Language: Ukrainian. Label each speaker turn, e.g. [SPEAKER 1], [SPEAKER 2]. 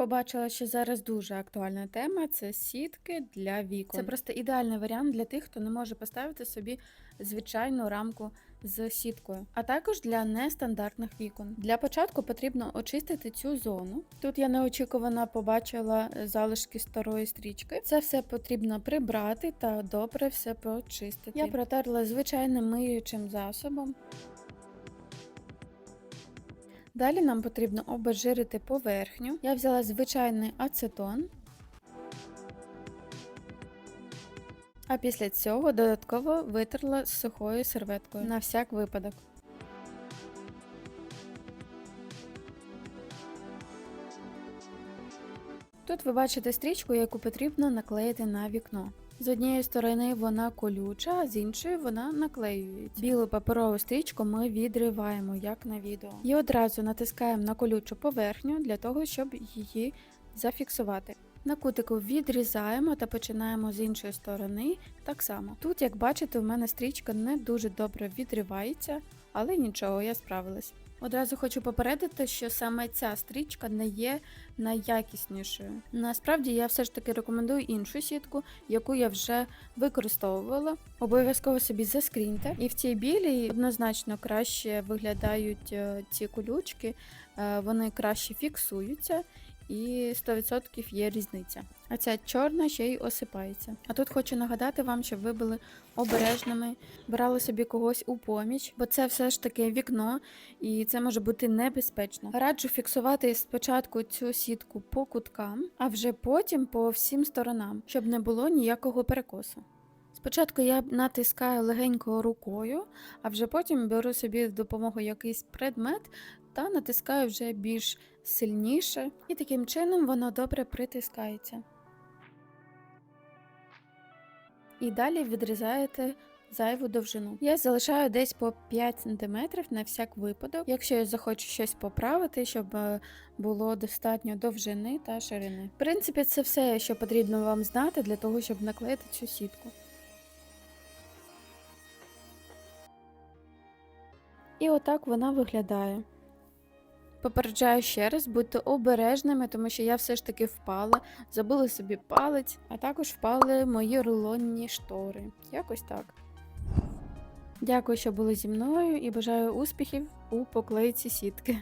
[SPEAKER 1] Побачила, що зараз дуже актуальна тема це сітки для вікон. Це просто ідеальний варіант для тих, хто не може поставити собі звичайну рамку з сіткою, а також для нестандартних вікон. Для початку потрібно очистити цю зону. Тут я неочікувано побачила залишки старої стрічки. Це все потрібно прибрати та добре все прочистити. Я протерла звичайним миючим засобом. Далі нам потрібно обезжирити поверхню. Я взяла звичайний ацетон. А після цього додатково витерла з сухою серветкою на всяк випадок. Тут ви бачите стрічку, яку потрібно наклеїти на вікно. З однієї сторони вона колюча, а з іншої вона наклеюється. Білу паперову стрічку ми відриваємо, як на відео. І одразу натискаємо на колючу поверхню для того, щоб її зафіксувати. На кутику відрізаємо та починаємо з іншої сторони так само. Тут, як бачите, у мене стрічка не дуже добре відривається, але нічого, я справилась. Одразу хочу попередити, що саме ця стрічка не є найякіснішою. Насправді я все ж таки рекомендую іншу сітку, яку я вже використовувала. Обов'язково собі заскріньте. І в цій білій однозначно краще виглядають е, ці колючки, е, вони краще фіксуються. І 100% є різниця. А ця чорна ще й осипається. А тут хочу нагадати вам, щоб ви були обережними, брали собі когось у поміч, бо це все ж таки вікно, і це може бути небезпечно. Раджу фіксувати спочатку цю сітку по куткам, а вже потім по всім сторонам, щоб не було ніякого перекосу. Спочатку я натискаю легенько рукою, а вже потім беру собі в допомогу якийсь предмет та натискаю вже більш сильніше, і таким чином воно добре притискається. І далі відрізаєте зайву довжину. Я залишаю десь по 5 см на всяк випадок, якщо я захочу щось поправити, щоб е, було достатньо довжини та ширини. В принципі, це все, що потрібно вам знати для того, щоб наклеїти цю сітку. І отак вона виглядає. Попереджаю ще раз, будьте обережними, тому що я все ж таки впала, забула собі палець, а також впали мої рулонні штори. Якось так. Дякую, що були зі мною і бажаю успіхів у поклейці сітки.